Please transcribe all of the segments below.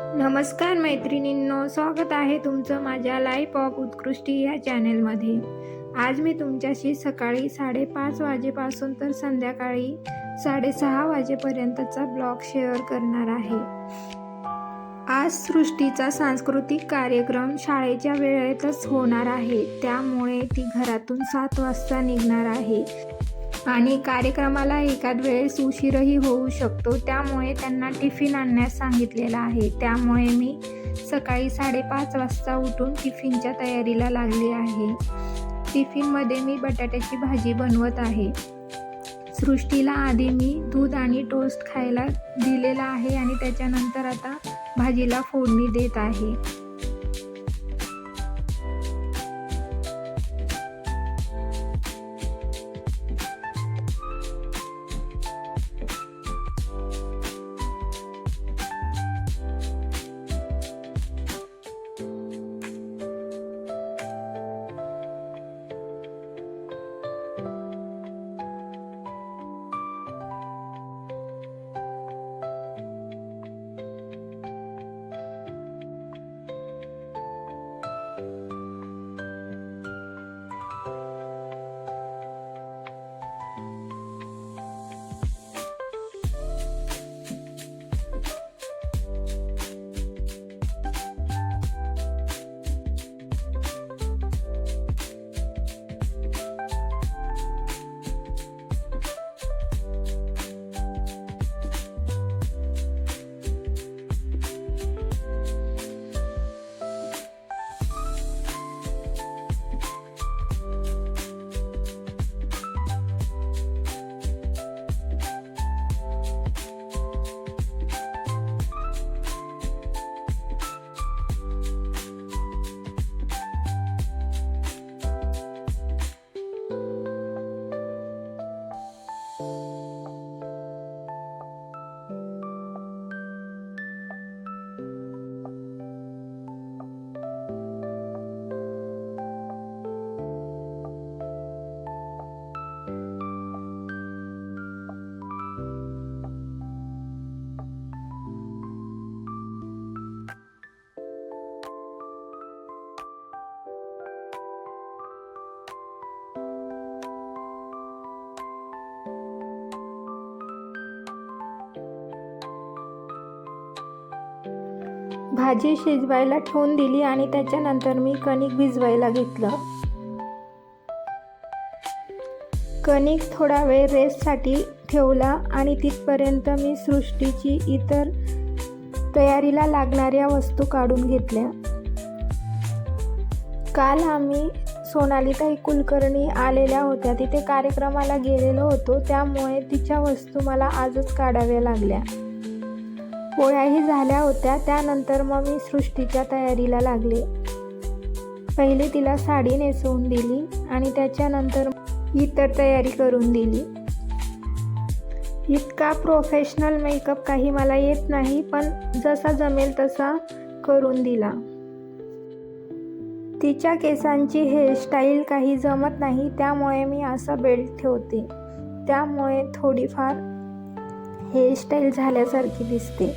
नमस्कार मैत्रिणींनो स्वागत आहे तुमचं माझ्या लाईफ ऑफ उत्कृष्टी या चॅनेलमध्ये आज मी तुमच्याशी सकाळी साडेपाच वाजेपासून तर संध्याकाळी साडेसहा वाजेपर्यंतचा ब्लॉग शेअर करणार आहे. आज सृष्टीचा सांस्कृतिक कार्यक्रम शाळेच्या वेळेतच होणार आहे. त्यामुळे ती घरातून सात वाजता निघणार आहे. आणि कार्यक्रमाला एखाद वेळेस उशीरही होऊ शकतो. त्यामुळे त्यांना टिफिन आणण्यास सांगितलेलं आहे. त्यामुळे मी सकाळी साडेपाच वाजता उठून टिफिनच्या तयारीला लागली आहे. टिफिनमध्ये मी बटाट्याची भाजी बनवत आहे. सृष्टीला आधी मी दूध आणि टोस्ट खायला दिलेला आहे आणि त्याच्यानंतर आता भाजीला फोडणी देत आहे. भाजी शिजवायला ठेवून दिली आणि त्याच्यानंतर मी कणिक भिजवायला घेतलं. कणिक थोडा वेळ रेस्टसाठी ठेवला आणि तिथपर्यंत मी सृष्टीची इतर तयारीला लागणाऱ्या वस्तू काढून घेतल्या. काल आम्ही सोनालीताई कुलकर्णी आलेल्या होत्या. तिथे कार्यक्रमाला गेलेलो होतो. त्यामुळे तिच्या वस्तू मला आजच काढाव्या लागल्या. पोळ्याही झाल्या होत्या. त्यानंतर मग मी सृष्टीच्या तयारीला लागले. पहिले तिला साडी नेसवून दिली आणि त्याच्यानंतर इतर तयारी करून दिली. इतका प्रोफेशनल मेकअप काही मला येत नाही पण जसा जमेल तसा करून दिला. तिच्या केसांची हेअरस्टाईल काही जमत नाही त्यामुळे मी असा बेल्ट ठेवते. त्यामुळे थोडीफार हेअरस्टाईल झाल्यासारखी दिसते.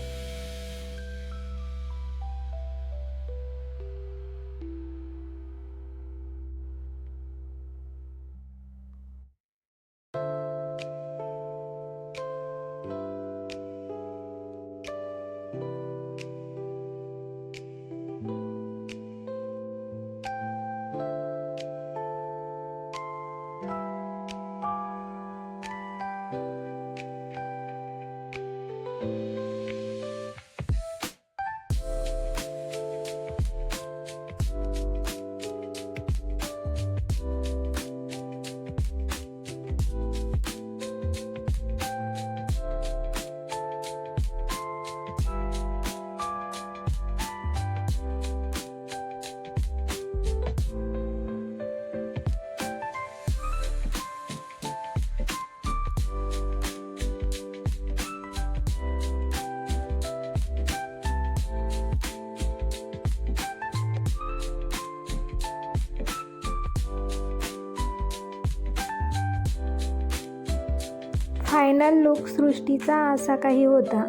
फायनल लुक सृष्टीचा असा काही होता.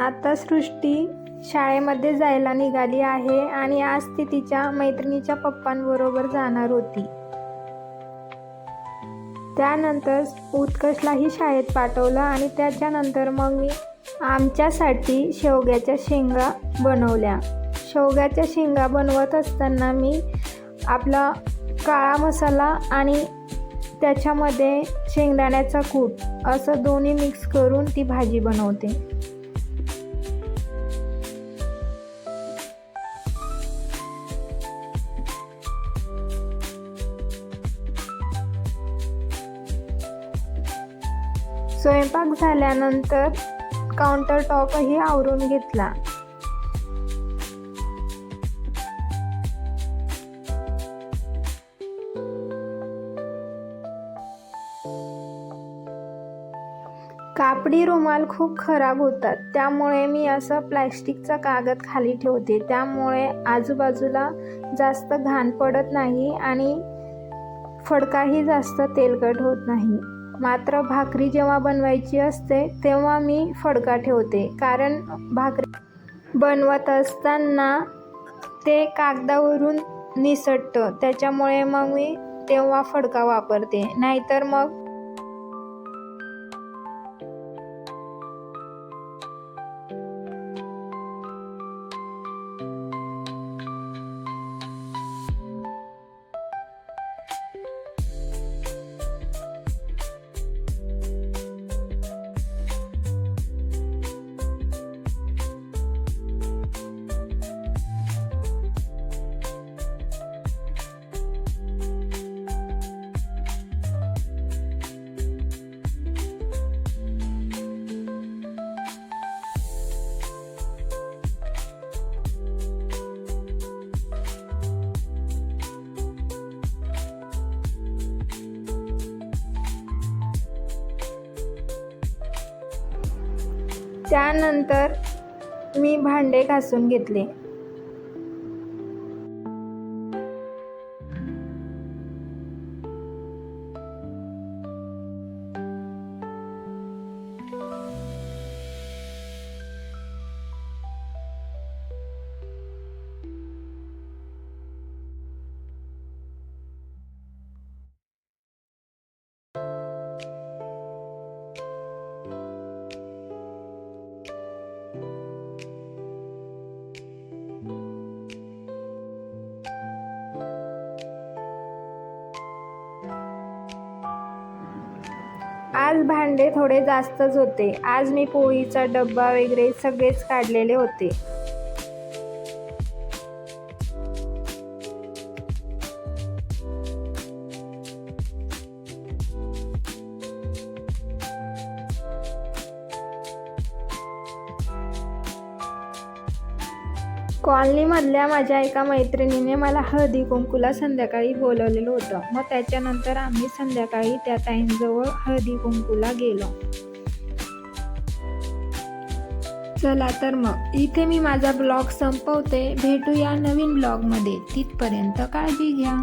आता सृष्टी शाळेमध्ये जायला निघाली आहे आणि आज ती तिच्या मैत्रिणीच्या पप्पांबरोबर जाणार होती. त्यानंतर उत्कर्षलाही शाळेत पाठवलं आणि त्याच्यानंतर मग मी आमच्यासाठी शेवग्याच्या शेंगा बनवल्या. शेवग्याच्या शेंगा बनवत असताना मी आपला काळा मसाला आणि त्याच्यामध्ये शेंगदाण्याचा कूट असं दोन्ही मिक्स करून ती भाजी बनवते. स्वयंपाक झाल्यानंतर काउंटर टॉपही आवरून घेतला. कापडी रुमाल खूप खराब होतात त्यामुळे मी असं प्लॅस्टिकचा कागद खाली ठेवते. त्यामुळे आजूबाजूला जास्त घाण पडत नाही आणि फडकाही जास्त तेलकट होत नाही. मात्र भाकरी जेव्हा बनवायची असते तेव्हा मी फडका ठेवते. कारण भाकरी बनवत असताना ते कागदावरून निसटतं. त्याच्यामुळे मग मी तेव्हा फडका वापरते. नाहीतर मग त्यानंतर मी भांडे घासून घेतले. आज भांडे थोडे जास्तच होते. आज मी पोळीचा डब्बा वगैरे सगळेच काढलेले होते. कॉलनीमधल्या माझ्या एका मैत्रिणीने मला हळदी कुंकूला संध्याकाळी बोलवलेलं होतं. मग त्याच्यानंतर आम्ही संध्याकाळी त्या ताईंजवळ हळदी कुंकूला गेलो. चला तर मग इथे मी माझा ब्लॉग संपवते. भेटूया नवीन ब्लॉगमध्ये. तिथपर्यंत काळजी घ्या.